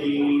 seperti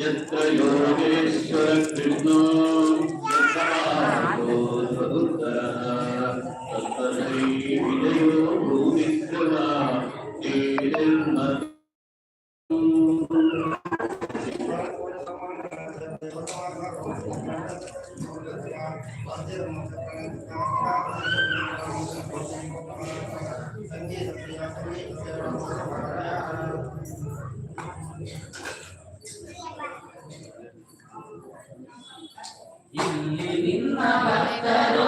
यत्र योगेश्वरकृष्णो यत्रातोत्तरः तत्र विजयो भूमिक्रमा சங்கீதத்தையா ಇಲ್ಲಿ ನಿಮ್ಮ ಭಕ್ತರು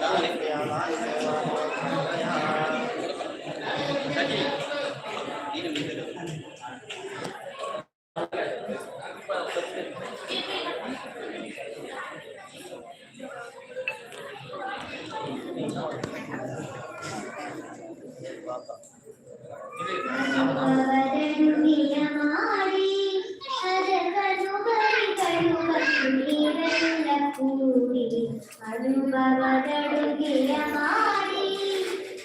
காலையில் ಅನುಭವದೊಡುಗೆಯ ಮಾಡಿ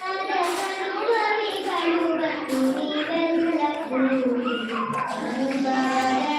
ಅನುಭವಿಗಳು ಬಂದು ನೀವೆಲ್ಲ ಕೂಡಿ ಅನುಭವ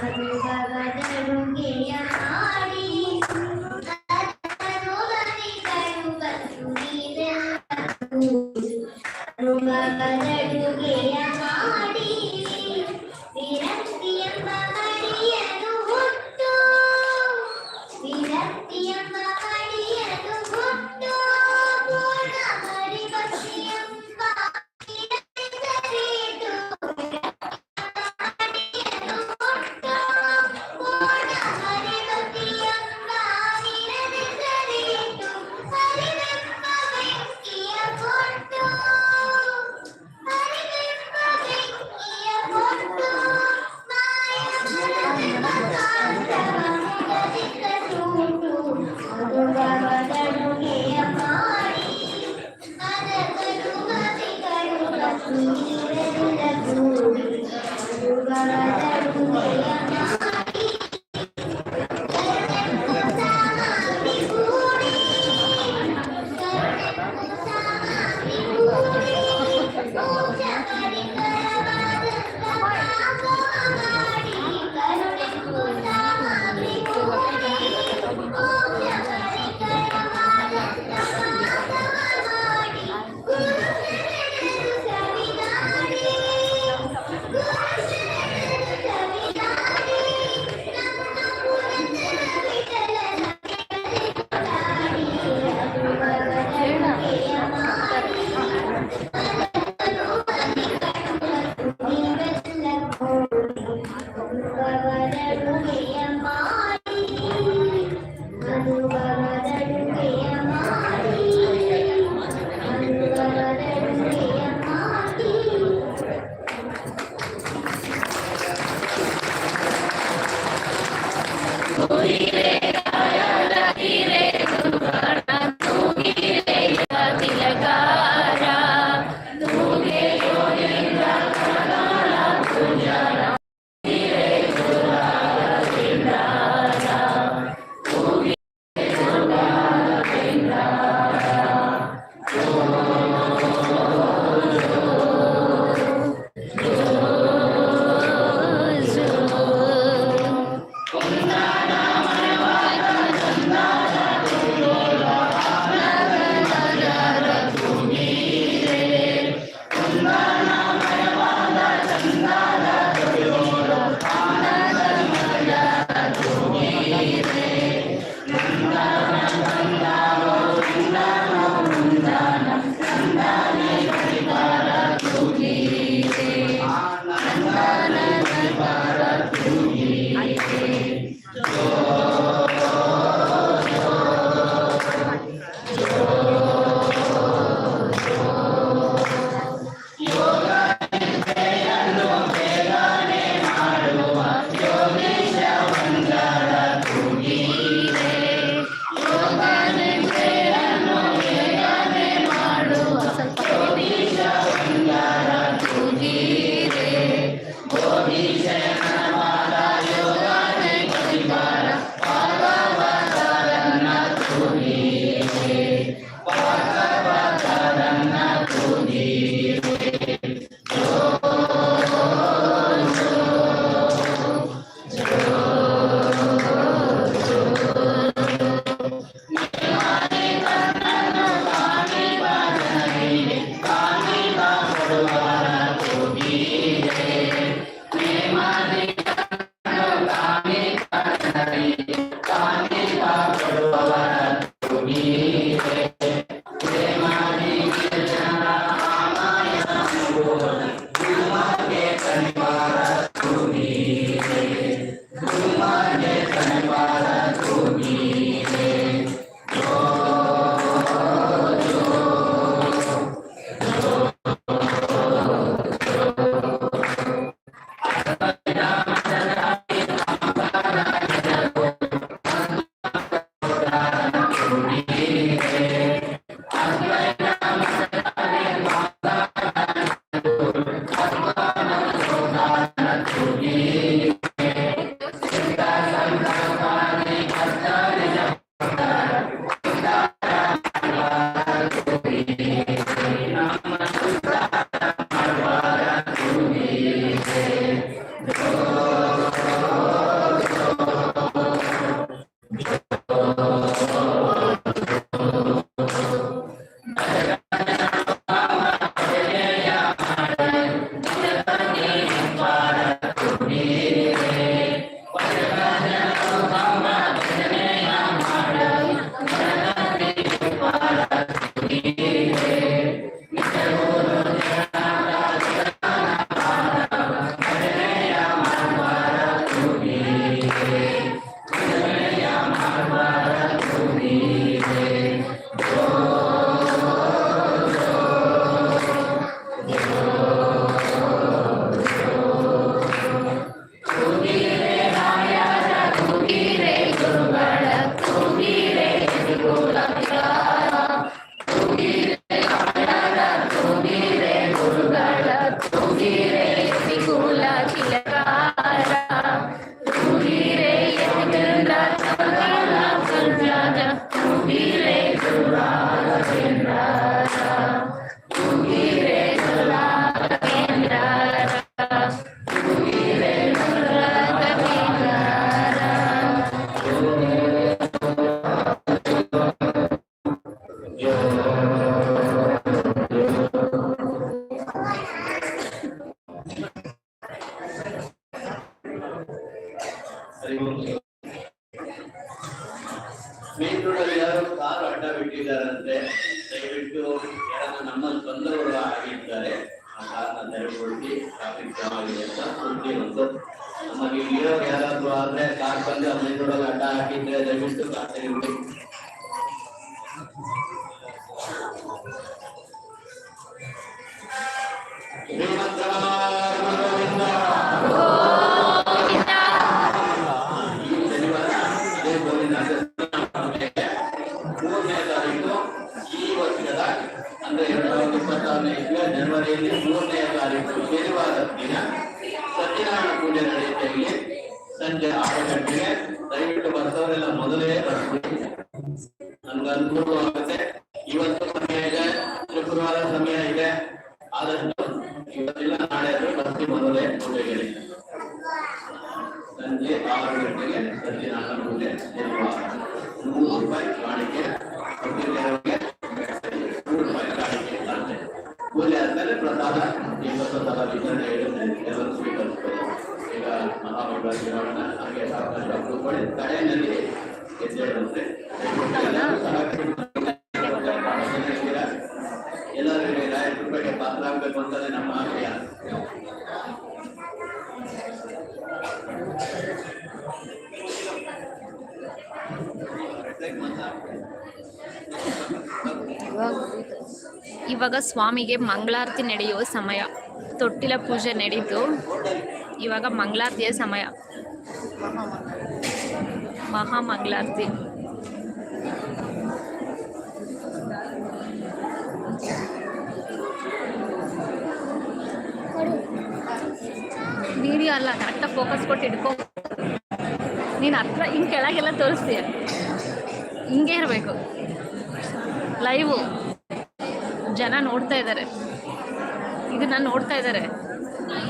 Hallelujah. me. ಮೇಲ್ನೋಡಲ್ಲಿ ಯಾರೋ ಕಾರು ಅಡ್ಡ ಬಿಟ್ಟಿದ್ದಾರಂತೆ ದಯವಿಟ್ಟು ಯಾರನ್ನ ನಮ್ಮಲ್ಲಿ ಬಂದವರು ಆಗಿದ್ದಾರೆ, ಆ ಕಾರನ್ನ ತೆರವುಗೊಳಿಸಿ ಟ್ರಾಫಿಕ್ ಜಾಮ್ ಅಂತ ಸುದ್ದಿ ಒಂದು ನಮಗೆ ಇರೋ ಯಾರಾದ್ರೂ ಆದ್ರೆ ಕಾರ್ ಬಂದು ಆ ಮೇಲ್ನೋಡಲ್ಲಿ ಅಡ್ಡ ಹಾಕಿದ್ರೆ ದಯವಿಟ್ಟು ಕಾರ್ ಪೂಜೆ ನಡೆಯುತ್ತೆ ಇಲ್ಲಿ ಸಂಜೆ ಆರು ಗಂಟೆಗೆ ದಯವಿಟ್ಟು ಬರ್ತವರೆಲ್ಲ ಮೊದಲೇ ಬರ್ತೀವಿ. ನಮ್ಗೆ ಅನುಕೂಲವಾಗುತ್ತೆ. ಇವತ್ತು ಸಮಯ ಇದೆ, ಶುಕ್ರವಾರ ಸಮಯ ಇದೆ. ಆದಷ್ಟು ಇವತ್ತಿಲ್ಲ, ನಾಳೆ ಆದ್ರೂ ಬರ್ತೀವಿ ಮೊದಲೇ ಪೂಜೆಗೆ. ಸಂಜೆ ಆರು ಗಂಟೆಗೆ ಸತ್ಯನಾರಾಯಣ ಪೂಜೆ ನೂರು ರೂಪಾಯಿ ಕಾಣಿಕೆ ಇವಾಗ ಸ್ವಾಮಿಗೆ ಮಂಗಳಾರತಿ ನಡೆಯುವ ಸಮಯ. ತೊಟ್ಟಿಲ ಪೂಜೆ ನಡೀತು. ಇವಾಗ ಮಂಗಳಾರತಿಯ ಸಮಯ. ಮಹಾ ಮಂಗಳಾರತಿ ವಿಡಿಯೋ ಅಲ್ಲ ಕರೆಕ್ಟಾಗಿ ಫೋಕಸ್ ಕೊಟ್ಟು ಇಟ್ಕೋ ನೀನು ಹತ್ರ ಹಿಂಗೆ ಕೆಳಗೆಲ್ಲ ತೋರಿಸ್ತೀಯ? ಹಿಂಗೆ ಇರಬೇಕು. ಲೈವು ಜನ ನೋಡ್ತಾ ಇದ್ದಾರೆ ಇದನ್ನ ನೋಡ್ತಾ ಇದ್ದಾರೆ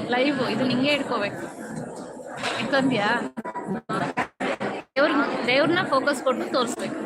ಲೈವ್ ಇದು ನಿಂಗೆ ಇಟ್ಕೋಬೇಕು. ಇಟ್ಕೊಂತೀಯಾ ದೇವ್ರ ದೇವ್ರನ್ನ ಫೋಕಸ್ ಕೊಟ್ಟು ತೋರಿಸ್ಬೇಕು.